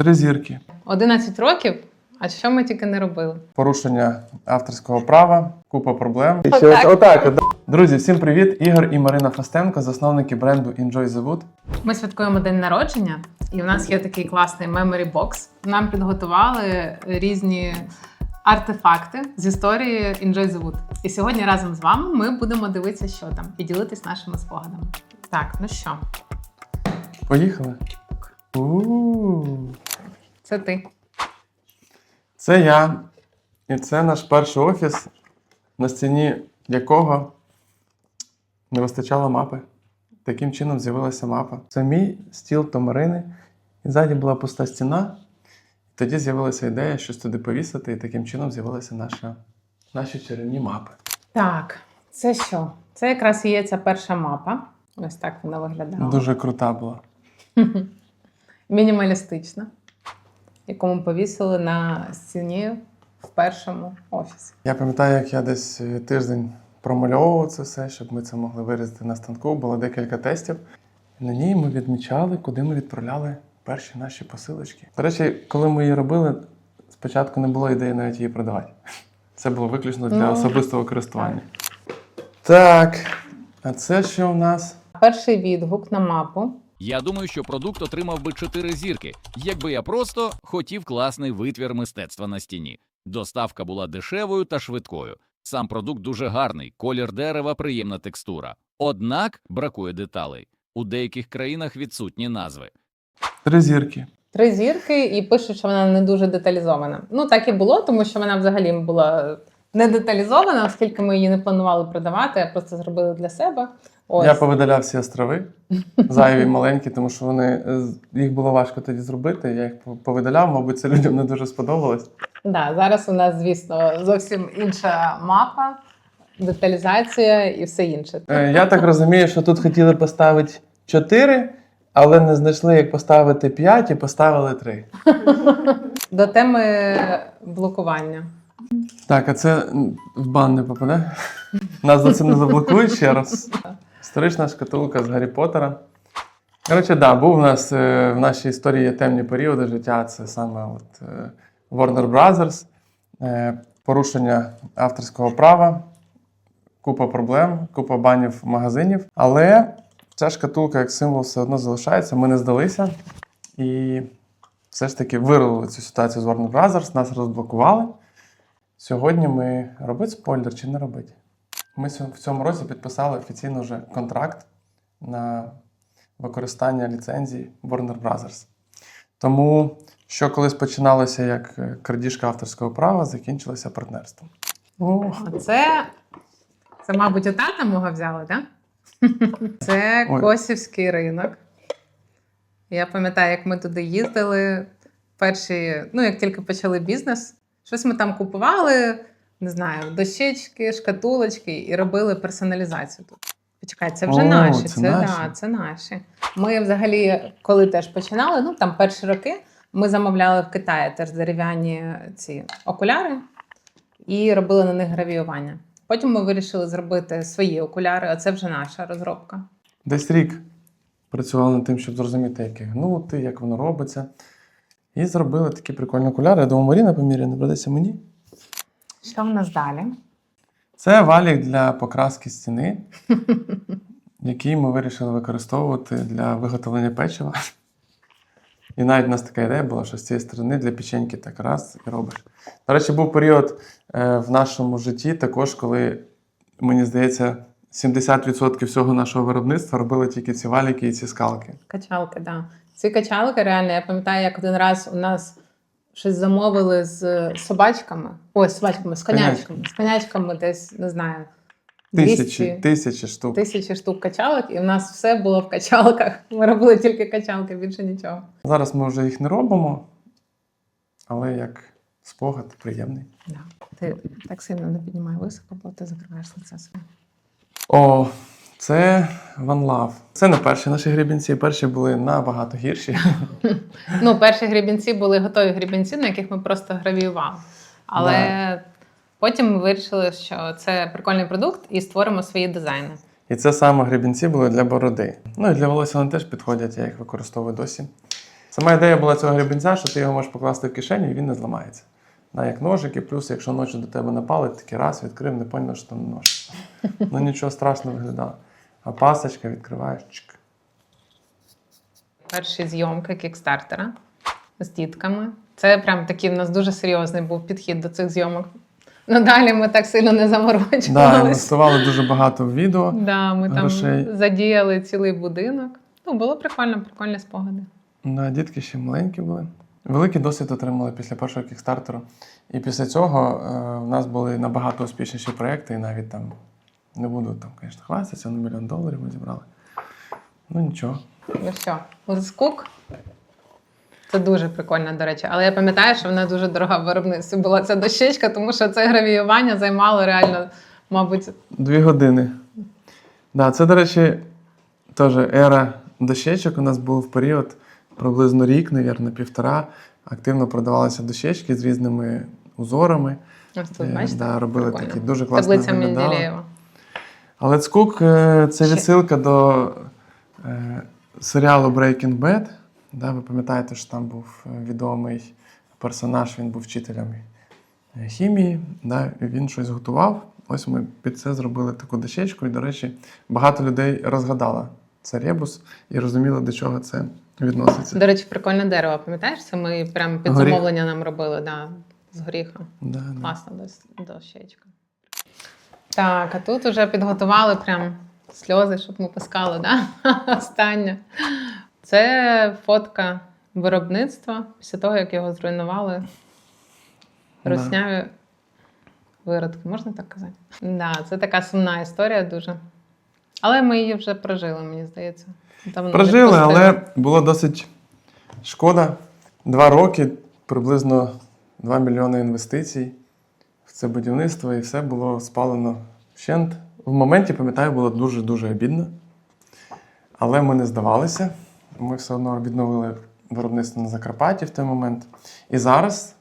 Три зірки. 11 років. А що ми тільки не робили? Порушення авторського права, купа проблем. Отак. Ще ось отак. от. Друзі, всім привіт! Ігор і Марина Фастенко, засновники бренду Enjoy the Wood. Ми святкуємо день народження, і в нас є такий класний memory box. Нам підготували різні артефакти з історії Enjoy the Wood. І сьогодні разом з вами ми будемо дивитися, що там, і ділитись нашими спогадами. Так, ну що, Поїхали. У-у-у. Це ти. Це я. І це наш перший офіс, на стіні якого не вистачало мапи. Таким чином з'явилася мапа. Це мій стіл Томарини. І ззаді була пуста стіна. Тоді з'явилася ідея щось туди повісити, і таким чином з'явилася наша, наші чарівні мапи. Так, це що? Це якраз і є ця перша мапа. Ось так вона виглядала. Дуже крута була. Мінімалістична, яку ми повісили на стіні в першому офісі. Я пам'ятаю, як я десь е, тиждень промальовував це все, щоб ми це могли вирізати на станку. Було декілька тестів. На ній ми відмічали, куди ми відправляли перші наші посилочки. До речі, коли ми її робили, спочатку не було ідеї навіть її продавати. Це було виключно для Ну, особистого користування. Так, а це що у нас? Перший відгук на мапу. Я думаю, що продукт отримав би 4 зірки, якби я просто хотів класний витвір мистецтва на стіні. Доставка була дешевою та швидкою. Сам продукт дуже гарний, колір дерева, приємна текстура. Однак бракує деталей. У деяких країнах відсутні назви. Три зірки. Три зірки, і пишуть, що вона не дуже деталізована. Ну так і було, тому що вона взагалі була не деталізована, оскільки ми її не планували продавати, а просто зробили для себе. Ось. Я повидаляв всі острови, зайві маленькі, тому що вони е, їх було важко тоді зробити. Я їх повидаляв, мабуть, це людям не дуже сподобалось. Да, зараз у нас, звісно, зовсім інша мапа, деталізація і все інше. Е, Я так розумію, що тут хотіли поставити 4, але не знайшли, як поставити 5 і поставили 3. До теми блокування. Так, а це в бан не попаде. Нас за це не заблокують ще раз. Історична шкатулка з Гаррі Поттера. Коротше, да, був у нас е, в нашій історії є темні періоди життя. Це саме от, е, Warner Brothers, е, порушення авторського права, купа проблем, купа банів магазинів. Але ця шкатулка як символ все одно залишається. Ми не здалися. І все ж таки вирвали цю ситуацію з Warner Brothers, нас розблокували. Сьогодні ми робить спойлер чи не робить? Ми в цьому році підписали офіційно вже контракт на використання ліцензії Warner Brothers. Тому, що колись починалося як е, крадіжка авторського права, закінчилося партнерством. Це, це, мабуть, у тата мого взяли, так? Це Ой. Косівський ринок. Я пам'ятаю, як ми туди їздили. Перші, ну, як тільки почали бізнес, щось ми там купували, не знаю, дощечки, шкатулочки і робили персоналізацію тут. Почекай, це вже О, наші. це Це, наші. Да, це наші. Ми взагалі, коли теж починали, ну там перші роки, ми замовляли в Китаї теж дерев'яні ці окуляри і робили на них гравіювання. Потім ми вирішили зробити свої окуляри, а це вже наша розробка. десь рік працювали над тим, щоб зрозуміти, як гнути, як воно робиться. І зробили такі прикольні окуляри. Я думаю, Маріна поміряє, не придеться мені. Що в нас далі? Це валік для покраски стіни, який ми вирішили використовувати для виготовлення печива. І навіть у нас така ідея була, що з цієї сторони для печеньки так раз і робиш. До речі, був період е, в нашому житті, також, коли, мені здається, 70% всього нашого виробництва робили тільки ці валіки і ці скалки. Качалки, так. Да. Ці качалки реально, я пам'ятаю, як один раз у нас щось замовили з собачками. Ой, з собачками, з конячками. З конячками десь, не знаю, Тисячі, 200, тисячі штук. тисячі штук качалок, і в нас все було в качалках. Ми робили тільки качалки, більше нічого. Зараз ми вже їх не робимо, але як спогад приємний. Да. Ти так сильно не піднімай високо, бо ти закриваєш лице своє. О, це One Love. Це не перші наші грібінці. Перші були набагато гірші. Ну, перші грібінці були готові грібінці, на яких ми просто гравіювали. Але потім ми вирішили, що це прикольний продукт, і створимо свої дизайни. І це саме гребінці були для бороди. Ну і для волосся вони теж підходять, я їх використовую досі. Сама ідея була цього гребінця, що ти його можеш покласти в кишеню і він не зламається. На як ножики, плюс, якщо ночі до тебе напали, такий раз відкрив, не поняв, що там нож. Ну нічого страшного виглядало. А пасочка відкриваєш. Чик. Перші зйомки кікстартера з дітками. Це прям такий в нас дуже серйозний був підхід до цих зйомок. Ну далі ми так сильно не Да, заморочувалися. інвестували дуже багато в відео. Да, ми там задіяли цілий будинок. Ну, було прикольно, прикольні спогади. Да, дітки ще маленькі були. Великий досвід отримали після першого кікстартеру. І після цього е, в нас були набагато успішніші проекти, і навіть там не буду там, звісно, хвастатися, на мільйон доларів ми зібрали. Ну нічого. Ну що, скук. Це дуже прикольно, до речі. Але я пам'ятаю, що вона дуже дорога в виробництві була ця дощечка, тому що це гравіювання займало реально, мабуть, Дві години. Да, це, до речі, теж ера дощечок. У нас був період приблизно рік, навірно, півтора. Активно продавалися дощечки з різними узорами. ось тут, Е, бачите? да, робили Прикольно. такі дуже класно Таблиця. Менделєєва. Але Цкук е, це відсилка до е, серіалу Breaking Bad. Да, ви пам'ятаєте, що там був е, відомий персонаж, він був вчителем хімії. Да, і він щось готував. Ось ми під це зробили таку дощечку. І, до речі, багато людей розгадало це ребус і розуміло, до чого це відноситься. До речі, прикольне дерево, пам'ятаєш? Це ми прямо під замовлення нам робили, да, з горіха. Да, да. Класна дос- дощечка. Так, а тут вже підготували прям сльози, щоб ми пускали, да? Остання. Це фотка виробництва після того, як його зруйнували русняві виродки, можна так казати? Да, це така сумна історія дуже. Але ми її вже прожили, мені здається. Давно Прожили, але було досить шкода. Два роки, приблизно 2 мільйони інвестицій це будівництво, і все було спалено вщент. В моменті, пам'ятаю, було дуже-дуже обідно. Але ми не здавалися. Ми все одно відновили виробництво на Закарпатті в той момент. І зараз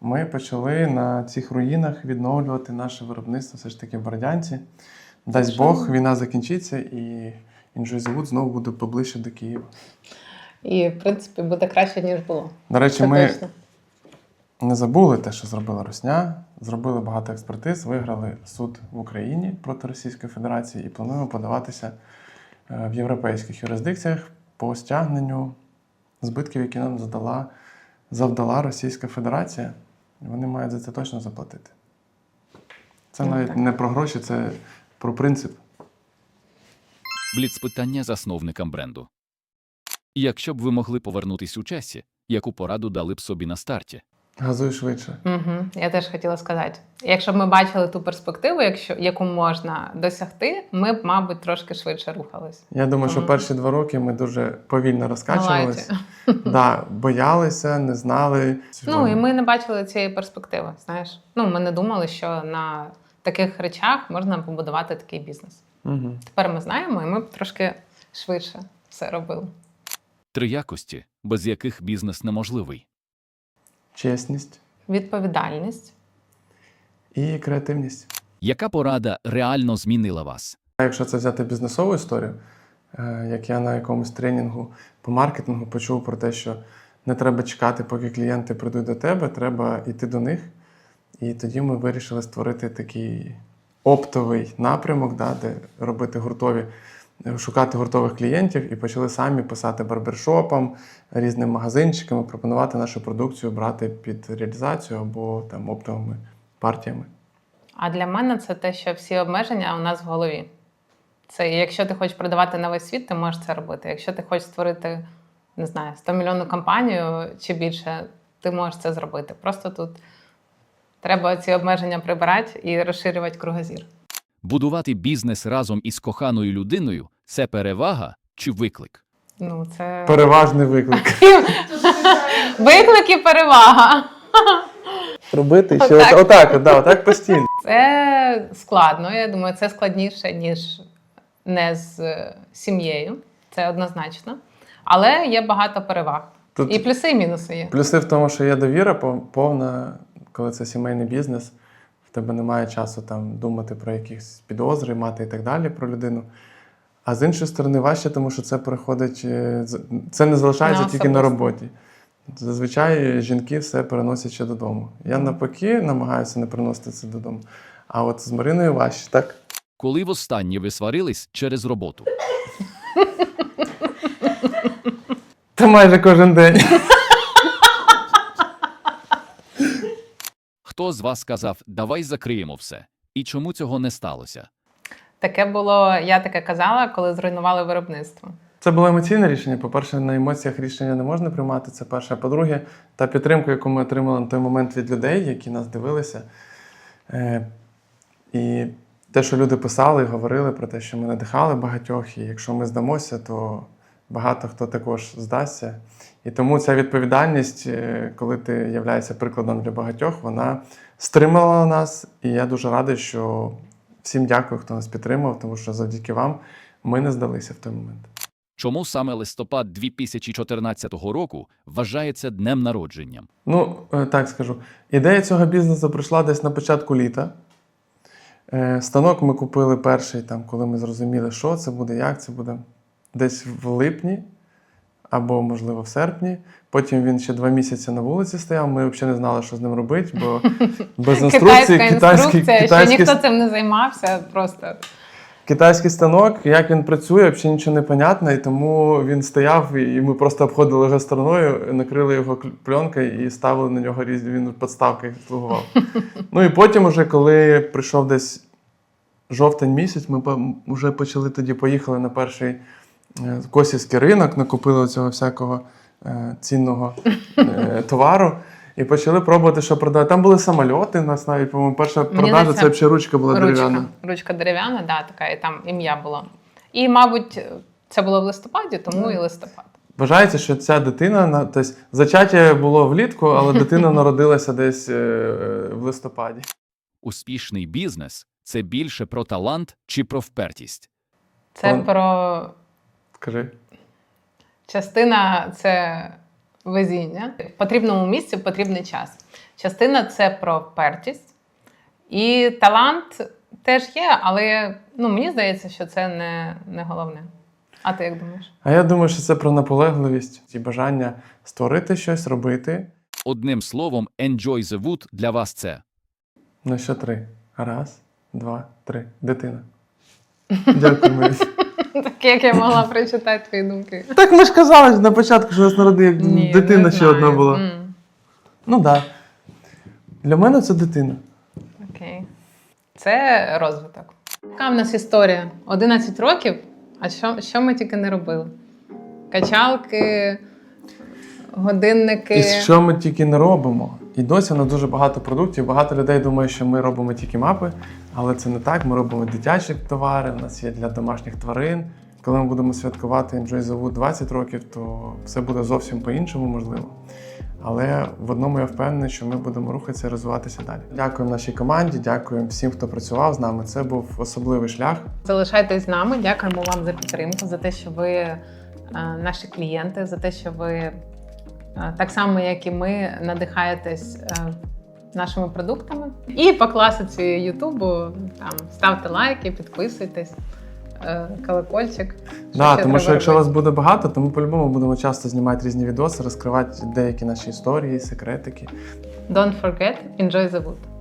ми почали на цих руїнах відновлювати наше виробництво все ж таки в Бородянці. Дасть Бог, війна закінчиться і Інжозівуд знову буде поближче до Києва. І, в принципі, буде краще, ніж було. До речі, Це ми точно. Не забули те, що зробила Русня. Зробили багато експертиз, виграли суд в Україні проти Російської Федерації і плануємо подаватися е, в європейських юрисдикціях по стягненню збитків, які нам задала, завдала Російська Федерація. Вони мають за це точно заплатити. Це навіть так. не про гроші, це про принцип. Бліц-питання засновникам бренду. Якщо б ви могли повернутись у часі, яку пораду дали б собі на старті? Газуй швидше. Угу. Я теж хотіла сказати. Якщо б ми бачили ту перспективу, якщо, яку можна досягти, ми б, мабуть, трошки швидше рухались. Я думаю, що перші два роки ми дуже повільно розкачувалися. Да, боялися, не знали. Ну і ми не бачили цієї перспективи. Знаєш, ну ми не думали, що на таких речах можна побудувати такий бізнес. Угу. Тепер ми знаємо, і ми б трошки швидше все робили. Три якості, без яких бізнес неможливий. Чесність Відповідальність. і креативність. Яка порада реально змінила вас? Якщо це взяти бізнесову історію, е, як я на якомусь тренінгу по маркетингу почув про те, що не треба чекати, поки клієнти прийдуть до тебе, треба йти до них. І тоді ми вирішили створити такий оптовий напрямок, да, де робити гуртові, шукати гуртових клієнтів і почали самі писати барбершопам, різним магазинчикам, пропонувати нашу продукцію брати під реалізацію або там оптовими партіями. А для мене це те, що всі обмеження у нас в голові. Це якщо ти хочеш продавати на весь світ, ти можеш це робити. Якщо ти хочеш створити, не знаю, 100 мільйонну компанію чи більше, ти можеш це зробити. Просто тут треба ці обмеження прибирати і розширювати кругозір. Будувати бізнес разом із коханою людиною це перевага чи виклик? Ну, це Переважний виклик. виклик і перевага. Робити ще Отак. отак, да, отак постійно. Це складно. Я думаю, це складніше, ніж не з е, сім'єю. Це однозначно. Але є багато переваг. Тут І плюси, і мінуси є. плюси в тому, що є довіра повна, коли це сімейний бізнес, тебе немає часу там думати про якісь підозри, мати і так далі про людину. А з іншої сторони, важче, тому що це переходить, е, це не залишається На тільки на роботі. Зазвичай жінки все переносять ще додому. Я навпаки намагаюся не приносити це додому. А от з Мариною важче, так? Коли востаннє ви сварились через роботу? Та майже кожен день. Хто з вас сказав, давай закриємо все? І чому цього не сталося? Таке було, я таке казала, коли зруйнували виробництво. Це було емоційне рішення. По-перше, на емоціях рішення не можна приймати. Це перше. А по-друге, та підтримка, яку ми отримали на той момент від людей, які нас дивилися. Е, і те, що люди писали, говорили про те, що ми надихали багатьох, і якщо ми здамося, то багато хто також здасться. І тому ця відповідальність, е, коли ти являєшся прикладом для багатьох, вона стримала нас. І я дуже радий, що всім дякую, хто нас підтримав, тому що завдяки вам ми не здалися в той момент. Чому саме листопад 2014 року вважається днем народження? Ну, е, так скажу. Ідея цього бізнесу прийшла десь на початку літа. Е, Станок ми купили перший, там, коли ми зрозуміли, що це буде, як це буде. Десь в липні або, можливо, в серпні. Потім він ще два місяці на вулиці стояв. Ми взагалі не знали, що з ним робити, бо без інструкції Китайська інструкція, що ніхто цим не займався, просто Китайський станок, як він працює, взагалі нічого не понятно, і тому він стояв, і ми просто обходили його стороною, накрили його пленкою і ставили на нього різні, він підставки слугував. ну і потім, уже, коли прийшов десь жовтень місяць, ми вже почали тоді поїхали на перший косівський ринок, накупили цього всякого е, цінного е, товару. І почали пробувати, що продати. Там були самольоти. У нас навіть, по-моєму, перша Мені продажа це взагалі ручка була дерев'яна. ручка. Ручка дерев'яна, да, така, і там ім'я було. І, мабуть, це було в листопаді, тому і листопад. Вважається, що ця дитина на тобто, зачаття було влітку, але дитина народилася десь е, е, в листопаді. Успішний бізнес це більше про талант чи про впертість? Це про Скажи. частина це везіння. В потрібному місці в потрібний час. Частина це про впертість. І талант теж є, але ну, мені здається, що це не, не головне. А ти як думаєш? А я думаю, що це про наполегливість і бажання створити щось, робити. Одним словом, Enjoy the Wood для вас це На що три? Раз, два, три. Дитина. Дякую. Так як я могла прочитати твої думки. Так ми ж казали на початку, що нас народив Ні, дитина не ще знаю. одна була. М, Ну так. Да. Для мене це дитина. Окей. Це розвиток. Яка в нас історія? 11 років. А що, що ми тільки не робили? Качалки, годинники. І що ми тільки не робимо. І досі у нас дуже багато продуктів. Багато людей думає, що ми робимо тільки мапи, але це не так. Ми робимо дитячі товари, у нас є для домашніх тварин. Коли ми будемо святкувати Enjoy the Wood 20 років, то все буде зовсім по-іншому, можливо. Але в одному я впевнений, що ми будемо рухатися і розвиватися далі. Дякуємо нашій команді, дякуємо всім, хто працював з нами. Це був особливий шлях. Залишайтесь з нами. Дякуємо вам за підтримку, за те, що ви е, наші клієнти, за те, що ви так само, як і ми, надихаєтесь е, нашими продуктами. І по класиці Ютубу там ставте лайки, підписуйтесь, е, колокольчик. Да, тому що якщо вас буде багато, то ми по-любому будемо часто знімати різні відоси, розкривати деякі наші історії, секретики. Don't forget, enjoy the wood.